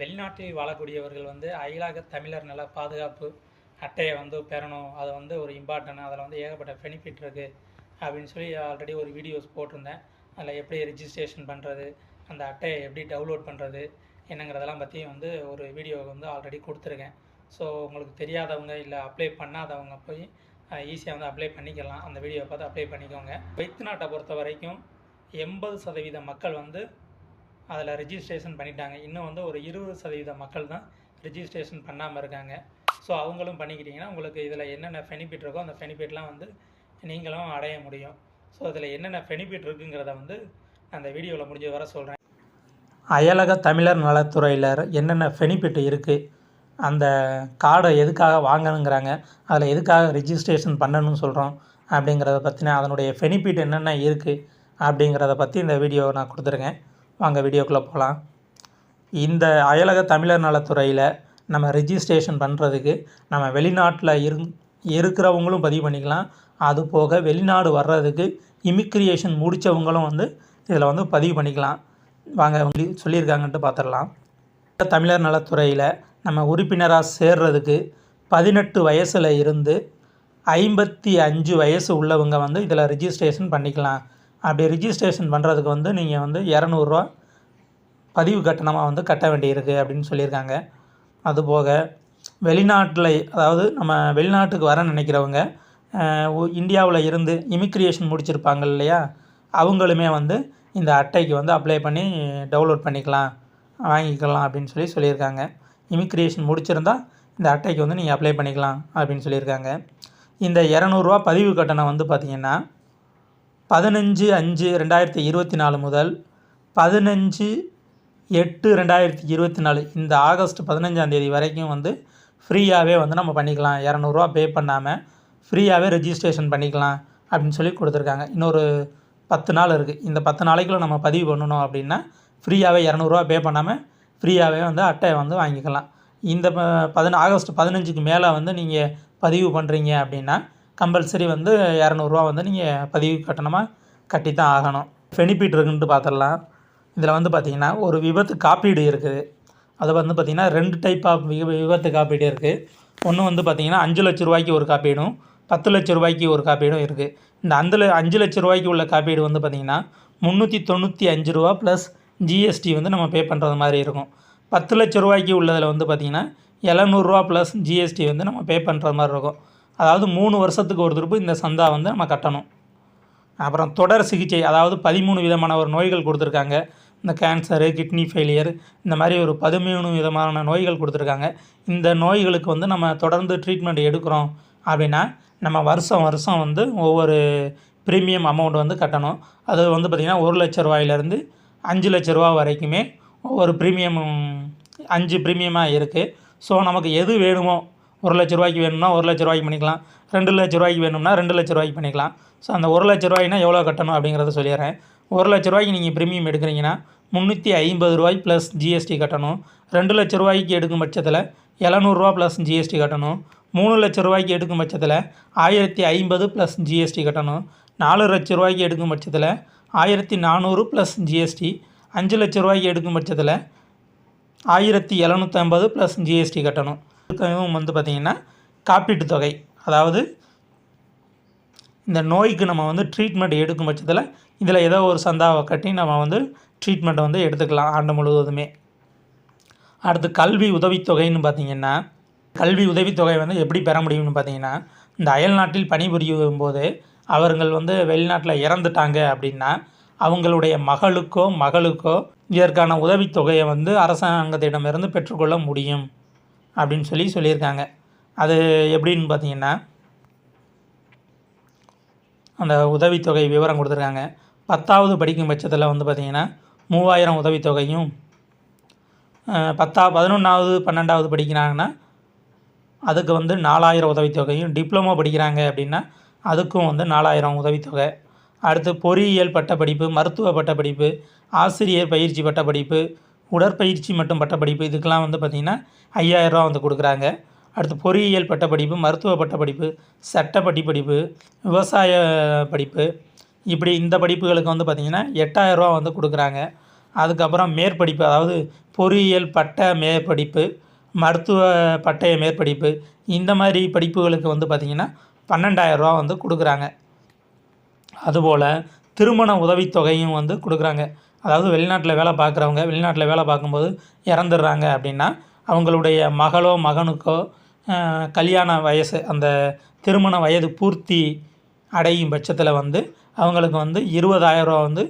வெளிநாட்டில் வாழக்கூடியவர்கள் வந்து அயலாக தமிழர் நல பாதுகாப்பு அட்டையை வந்து பெறணும். அது வந்து ஒரு இம்பார்ட்டன்ட் அதில் வந்து ஏகப்பட்ட பெனிஃபிட் இருக்குது அப்படின்னு சொல்லி ஆல்ரெடி ஒரு வீடியோஸ் போட்டிருந்தேன். அதில் எப்படி ரிஜிஸ்ட்ரேஷன் பண்ணுறது அந்த அட்டையை எப்படி டவுன்லோட் பண்ணுறது என்னங்கிறதெல்லாம் பற்றியும் வந்து ஒரு வீடியோ வந்து ஆல்ரெடி கொடுத்துருக்கேன். ஸோ உங்களுக்கு தெரியாதவங்க இல்லை அப்ளை பண்ணாதவங்க போய் ஈஸியாக வந்து அப்ளை பண்ணிக்கலாம். அந்த வீடியோவை பார்த்து அப்ளை பண்ணிக்கோங்க. வைத்து நாட்டை பொறுத்த வரைக்கும் எண்பது சதவீத மக்கள் வந்து அதில் ரிஜிஸ்ட்ரேஷன் பண்ணிட்டாங்க. இன்னும் வந்து ஒரு இருபது சதவீத மக்கள் தான் ரெஜிஸ்ட்ரேஷன் பண்ணாமல் இருக்காங்க. ஸோ அவங்களும் பண்ணிக்கிட்டிங்கன்னா உங்களுக்கு இதில் என்னென்ன பெனிஃபிட் இருக்கோ அந்த பெனிஃபிட்லாம் வந்து நீங்களும் அடைய முடியும். ஸோ அதில் என்னென்ன பெனிஃபிட் இருக்குங்கிறத வந்து அந்த வீடியோவில் முடிஞ்ச வர சொல்கிறேன் அயலக தமிழர் நலத்துறையில் என்னென்ன பெனிஃபிட் இருக்குது அந்த கார்டை எதுக்காக வாங்கணுங்கிறாங்க. அதில் எதுக்காக ரிஜிஸ்ட்ரேஷன் பண்ணணும்னு சொல்கிறோம் அப்படிங்கிறத பற்றின அதனுடைய பெனிஃபிட் என்னென்ன இருக்குது அப்படிங்கிறத பற்றி இந்த வீடியோவை நான் கொடுத்துருக்கேன். வாங்க வீடியோக்குள்ளே போகலாம் இந்த அயலக தமிழர் நலத்துறையில் நம்ம ரெஜிஸ்ட்ரேஷன் பண்ணுறதுக்கு நம்ம வெளிநாட்டில் இரு இருக்கிறவங்களும் பதிவு பண்ணிக்கலாம். அது போக வெளிநாடு வர்றதுக்கு இமிக்ரியேஷன் முடித்தவங்களும் வந்து இதில் வந்து பதிவு பண்ணிக்கலாம். வாங்க சொல்லியிருக்காங்கன்ட்டு பார்த்துடலாம் தமிழர் நலத்துறையில் நம்ம உறுப்பினராக சேர்றதுக்கு பதினெட்டு வயசில் இருந்து ஐம்பத்தி அஞ்சு வயசு உள்ளவங்க வந்து இதில் ரிஜிஸ்ட்ரேஷன் பண்ணிக்கலாம். அப்படி ரிஜிஸ்ட்ரேஷன் பண்ணுறதுக்கு வந்து நீங்கள் வந்து இரநூறுவா பதிவு கட்டணமாக வந்து கட்ட வேண்டியிருக்கு அப்படின்னு சொல்லியிருக்காங்க. அதுபோக வெளிநாட்டில் அதாவது நம்ம வெளிநாட்டுக்கு வர நினைக்கிறவங்க இந்தியாவில் இருந்து இமிக்ரியேஷன் முடிச்சிருப்பாங்க இல்லையா? அவங்களுமே வந்து இந்த அட்டைக்கு வந்து அப்ளை பண்ணி டவுன்லோட் பண்ணிக்கலாம் வாங்கிக்கலாம் அப்படின்னு சொல்லி சொல்லியிருக்காங்க. இமிக்ரியேஷன் முடிச்சிருந்தால் இந்த அட்டைக்கு வந்து நீங்கள் அப்ளை பண்ணிக்கலாம் அப்படின்னு சொல்லியிருக்காங்க. இந்த இரநூறுவா பதிவு கட்டணம் வந்து பார்த்திங்கன்னா பதினஞ்சு அஞ்சு ரெண்டாயிரத்தி இருபத்தி நாலு முதல் பதினஞ்சு எட்டு ரெண்டாயிரத்தி இருபத்தி நாலு. இந்த ஆகஸ்ட் பதினஞ்சாந்தேதி வரைக்கும் வந்து ஃப்ரீயாகவே வந்து நம்ம பண்ணிக்கலாம். இரநூறுவா பே பண்ணாமல் ஃப்ரீயாகவே ரெஜிஸ்ட்ரேஷன் பண்ணிக்கலாம் அப்படின்னு சொல்லி கொடுத்துருக்காங்க. இன்னொரு பத்து நாள் இருக்குது இந்த பத்து நாளைக்குள்ள நம்ம பதிவு பண்ணணும் அப்படின்னா ஃப்ரீயாகவே இரநூறுவா பே பண்ணாமல் ஃப்ரீயாகவே வந்து அட்டையை வந்து வாங்கிக்கலாம். இந்த ப பதின ஆகஸ்ட் பதினஞ்சுக்கு மேலே வந்து நீங்கள் பதிவு பண்ணுறீங்க அப்படின்னா கம்பல்சரி வந்து இரநூறுவா வந்து நீங்கள் பதிவு கட்டணமாக கட்டி தான் ஆகணும். பெனிஃபிட் இருக்குன்ட்டு பார்த்துடலாம் இதில் வந்து பார்த்திங்கன்னா ஒரு விபத்து காப்பீடு இருக்குது அது வந்து பார்த்திங்கன்னா ரெண்டு டைப் ஆஃப் விபத்து காப்பீடு இருக்குது ஒன்று வந்து பார்த்திங்கன்னா அஞ்சு லட்ச ரூபாய்க்கு ஒரு காப்பீடும் பத்து லட்ச ரூபாய்க்கு ஒரு காப்பீடும் இருக்குது இந்த அந்த அஞ்சு லட்ச ரூபாய்க்கு உள்ள காப்பீடு வந்து பார்த்திங்கன்னா முந்நூற்றி தொண்ணூற்றி அஞ்சு ரூபா ப்ளஸ் ஜிஎஸ்டி வந்து நம்ம பே பண்ணுறது மாதிரி இருக்கும். பத்து லட்ச ரூபாய்க்கு உள்ளதில் வந்து பார்த்திங்கன்னா எழுநூறுவா ப்ளஸ் ஜிஎஸ்டி வந்து நம்ம பே பண்ணுற மாதிரி இருக்கும். அதாவது மூணு வருஷத்துக்கு ஒரு திருப்பு இந்த சந்தா வந்து நம்ம கட்டணும். அப்புறம் தொடர் சிகிச்சை அதாவது பதிமூணு விதமான ஒரு நோய்கள் கொடுத்துருக்காங்க. இந்த கேன்சரு கிட்னி ஃபெயிலியர் இந்த மாதிரி ஒரு பதிமூணு விதமான நோய்கள் கொடுத்துருக்காங்க. இந்த நோய்களுக்கு வந்து நம்ம தொடர்ந்து ட்ரீட்மெண்ட் எடுக்கிறோம் அப்படின்னா நம்ம வருஷம் வருஷம் வந்து ஒவ்வொரு ப்ரீமியம் அமௌண்ட் வந்து கட்டணும். அது வந்து பார்த்திங்கன்னா ஒரு லட்ச ரூபாயிலேருந்து அஞ்சு லட்ச ரூபா வரைக்குமே ஒவ்வொரு ப்ரீமியம் அஞ்சு ப்ரீமியமாக இருக்குது ஸோ நமக்கு எது வேணுமோ ஒரு லட்ச ரூபாய்க்கு வேணும்னா ஒரு லட்ச ரூபாய்க்கு பண்ணிக்கலாம். ரெண்டு லட்ச ரூபாய்க்கு வேணும்னா ரெண்டு லட்ச ரூபாய்க்கு பண்ணிக்கலாம். ஸோ அந்த ஒரு லட்ச ரூபாய்னா எவ்வளோ கட்டணும் அப்படிங்கிறத சொல்லிடுறேன். ஒரு லட்ச ரூபாய்க்கு நீங்கள் ப்ரீமியம் எடுக்கிறீங்கன்னா முந்நூற்றி ஐம்பது ரூபாய் ப்ளஸ் ஜிஎஸ்டி கட்டணும். ரெண்டு லட்ச ரூபாய்க்கு எடுக்கும் பட்சத்தில் எழுநூறுவா ப்ளஸ் ஜிஎஸ்டி கட்டணும். மூணு லட்ச ரூபாய்க்கு எடுக்கும் பட்சத்தில் ஆயிரத்தி ஐம்பது ப்ளஸ் ஜிஎஸ்டி கட்டணும். நாலு லட்ச ரூபாய்க்கு எடுக்கும் பட்சத்தில் ஆயிரத்தி நானூறு ப்ளஸ் ஜிஎஸ்டி அஞ்சு லட்ச ரூபாய்க்கு எடுக்கும் பட்சத்தில் ஆயிரத்தி எழுநூற்றம்பது ப்ளஸ் ஜிஎஸ்டி கட்டணும். இதுவும் வந்து பார்த்திங்கன்னா காப்பீட்டு தொகை. அதாவது இந்த நோய்க்கு நம்ம வந்து ட்ரீட்மெண்ட் எடுக்கும் பட்சத்தில் இதில் ஏதோ ஒரு சந்தாவை கட்டி நம்ம வந்து ட்ரீட்மெண்ட்டை வந்து எடுத்துக்கலாம் ஆண்டு முழுவதுமே. அடுத்து கல்வி உதவித்தொகைன்னு பார்த்திங்கன்னா கல்வி உதவித்தொகை வந்து எப்படி பெற முடியும்னு பார்த்தீங்கன்னா இந்த அயல்நாட்டில் பணிபுரியும் போது அவர்கள் வந்து வெளிநாட்டில் இறந்துட்டாங்க அப்படின்னா அவங்களுடைய மகளுக்கோ மகளுக்கோ இதற்கான உதவித்தொகையை வந்து அரசாங்கத்திடமிருந்து பெற்றுக்கொள்ள முடியும். அப்படின்னு சொல்லி சொல்லியிருக்காங்க. அது எப்படின்னு பார்த்தீங்கன்னா அந்த உதவித்தொகை விவரம் கொடுத்துருக்காங்க. பத்தாவது படிக்கும் பட்சத்தில் வந்து பார்த்திங்கன்னா மூவாயிரம் உதவித்தொகையும் பத்தா பதினொன்றாவது பன்னெண்டாவது படிக்கிறாங்கன்னா அதுக்கு வந்து நாலாயிரம் உதவித்தொகையும் டிப்ளமோ படிக்கிறாங்க அப்படின்னா அதுக்கும் வந்து நாலாயிரம் உதவித்தொகை. அடுத்து பொறியியல் பட்டப்படிப்பு மருத்துவ பட்டப்படிப்பு ஆசிரியர் பயிற்சி பட்டப்படிப்பு உடற்பயிற்சி மற்றும் பட்டப்படிப்பு இதுக்கெலாம் வந்து பார்த்திங்கன்னா ஐயாயிரரூவா வந்து கொடுக்குறாங்க. அடுத்து பொறியியல் பட்டப்படிப்பு மருத்துவ பட்டப்படிப்பு சட்ட பட்டிப்படிப்பு விவசாய படிப்பு இப்படி இந்த படிப்புகளுக்கு வந்து பார்த்திங்கன்னா எட்டாயிரரூவா வந்து கொடுக்குறாங்க. அதுக்கப்புறம் மேற்படிப்பு அதாவது பொறியியல் பட்ட மேற்படிப்பு மருத்துவ பட்டய மேற்படிப்பு இந்த மாதிரி படிப்புகளுக்கு வந்து பார்த்திங்கன்னா பன்னெண்டாயிரரூவா வந்து கொடுக்குறாங்க. அதுபோல் திருமண உதவித்தொகையும் வந்து கொடுக்குறாங்க. அதாவது வெளிநாட்டில் வேலை பார்க்குறவங்க வெளிநாட்டில் வேலை பார்க்கும்போது இறந்துடுறாங்க அப்படின்னா அவங்களுடைய மகளோ மகனுக்கோ கல்யாண வயசு அந்த திருமண வயது பூர்த்தி அடையும் பட்சத்தில் வந்து அவங்களுக்கு வந்து இருபதாயிரரூவா வந்து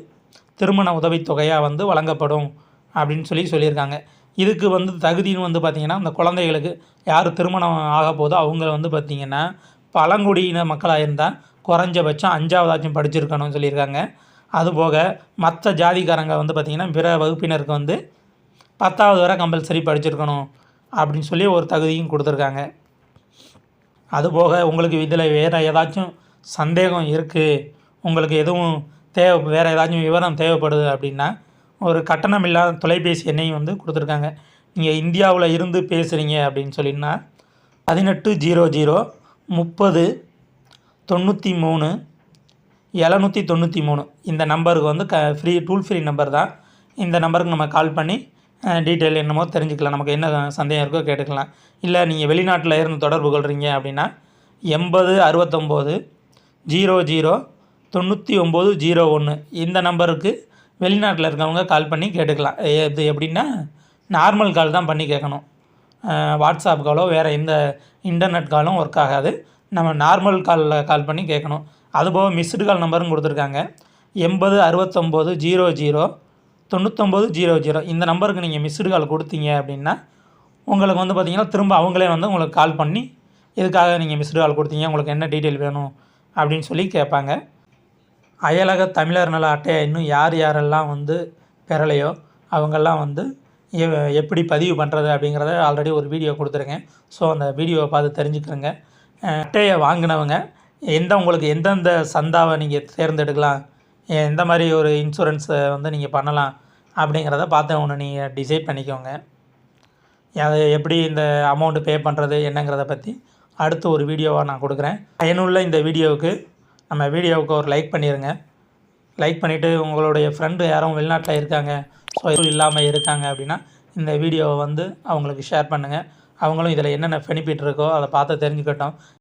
திருமண உதவித்தொகையாக வந்து வழங்கப்படும் அப்படின்னு சொல்லி சொல்லியிருக்காங்க. இதுக்கு வந்து தகுதின்னு வந்து பார்த்திங்கன்னா அந்த குழந்தைகளுக்கு யார் திருமணம் ஆக போதோ அவங்கள வந்து பார்த்திங்கன்னா பழங்குடியின மக்களாக இருந்தால் குறைஞ்சபட்சம் அஞ்சாவதாச்சும் படிச்சிருக்கணும்னு சொல்லியிருக்காங்க. அதுபோக மற்ற ஜாதிக்காரங்க வந்து பார்த்திங்கன்னா பிற வகுப்பினருக்கு வந்து பத்தாவது வரை கம்பல்சரி படிச்சிருக்கணும் அப்படின்னு சொல்லி ஒரு தகுதியும் கொடுத்துருக்காங்க. அதுபோக உங்களுக்கு இதில் வேறு ஏதாச்சும் சந்தேகம் இருக்குது உங்களுக்கு எதுவும் தேவை வேறு ஏதாச்சும் விவரம் தேவைப்படுது அப்படின்னா ஒரு கட்டணம் இல்லாத தொலைபேசி எண்ணையும் வந்து கொடுத்துருக்காங்க. நீங்கள் இந்தியாவில் இருந்து பேசுகிறீங்க அப்படின்னு சொல்லினா பதினெட்டு ஜீரோ ஜீரோ முப்பது தொண்ணூற்றி மூணு எழுநூற்றி தொண்ணூற்றி மூணு. இந்த நம்பருக்கு வந்து க ஃப்ரீ டூல் ஃப்ரீ நம்பர் தான். இந்த நம்பருக்கு நம்ம கால் பண்ணி டீட்டெயில் என்னமோ தெரிஞ்சுக்கலாம். நமக்கு என்ன சந்தேகம் இருக்கோ கேட்டுக்கலாம். இல்லை நீங்கள் வெளிநாட்டில் இருந்து தொடர்பு கொள்கிறீங்க அப்படின்னா எண்பது அறுபத்தொம்போது ஜீரோ ஜீரோ தொண்ணூற்றி ஒம்பது ஜீரோ ஒன்று இந்த நம்பருக்கு வெளிநாட்டில் இருக்கவங்க கால் பண்ணி கேட்டுக்கலாம். இது எப்படின்னா நார்மல் கால் தான் பண்ணி கேட்கணும். வாட்ஸ்அப் காலோ வேறு எந்த இன்டர்நெட் காலும் ஒர்க் ஆகாது. நம்ம நார்மல் காலில் கால் பண்ணி கேட்கணும். அதுபோக மிஸ்டு கால் நம்பரும் கொடுத்துருக்காங்க. எண்பது அறுபத்தொம்போது ஜீரோ ஜீரோ தொண்ணூத்தொம்பது ஜீரோ ஜீரோ. இந்த நம்பருக்கு நீங்கள் மிஸ்டு கால் கொடுத்தீங்க அப்படின்னா உங்களுக்கு வந்து பார்த்திங்கன்னா திரும்ப அவங்களே வந்து உங்களுக்கு கால் பண்ணி இதுக்காக நீங்கள் மிஸ்டு கால் கொடுத்தீங்க உங்களுக்கு என்ன டீட்டெயில் வேணும் அப்படின்னு சொல்லி கேட்பாங்க. அயலக தமிழர் நல அட்டையை இன்னும் யார் யாரெல்லாம் வந்து பெறலையோ அவங்கெல்லாம் வந்து எ- எப்படி பதிவு பண்ணுறது அப்படிங்கிறத ஆல்ரெடி ஒரு வீடியோ கொடுத்துருக்கேன். ஸோ அந்த வீடியோவை பார்த்து தெரிஞ்சுக்கிறேங்க. அட்டையை வாங்கினவங்க எந்த உங்களுக்கு எந்தெந்த சந்தாவை நீங்கள் தேர்ந்தெடுக்கலாம் எந்த மாதிரி ஒரு இன்சூரன்ஸை வந்து நீங்கள் பண்ணலாம் அப்படிங்கிறத பார்த்து ஒன்று நீங்கள் டிசைட் பண்ணிக்கோங்க. அது எப்படி இந்த அமௌண்ட்டு பே பண்ணுறது என்னங்கிறத பற்றி அடுத்து ஒரு வீடியோவாக நான் கொடுக்குறேன். பயனுள்ள இந்த வீடியோவுக்கு நம்ம வீடியோவுக்கு ஒரு லைக் பண்ணிடுங்க லைக் பண்ணிவிட்டு உங்களுடைய ஃப்ரெண்டு யாரும் வெளிநாட்டில் இருக்காங்க ஸோ இல்லாமல் இருக்காங்க அப்படின்னா இந்த வீடியோவை வந்து அவங்களுக்கு ஷேர் பண்ணுங்கள் அவங்களும் இதில் என்னென்ன பெனிஃபிட் இருக்கோ அதை பார்த்து தெரிஞ்சுக்கட்டும்.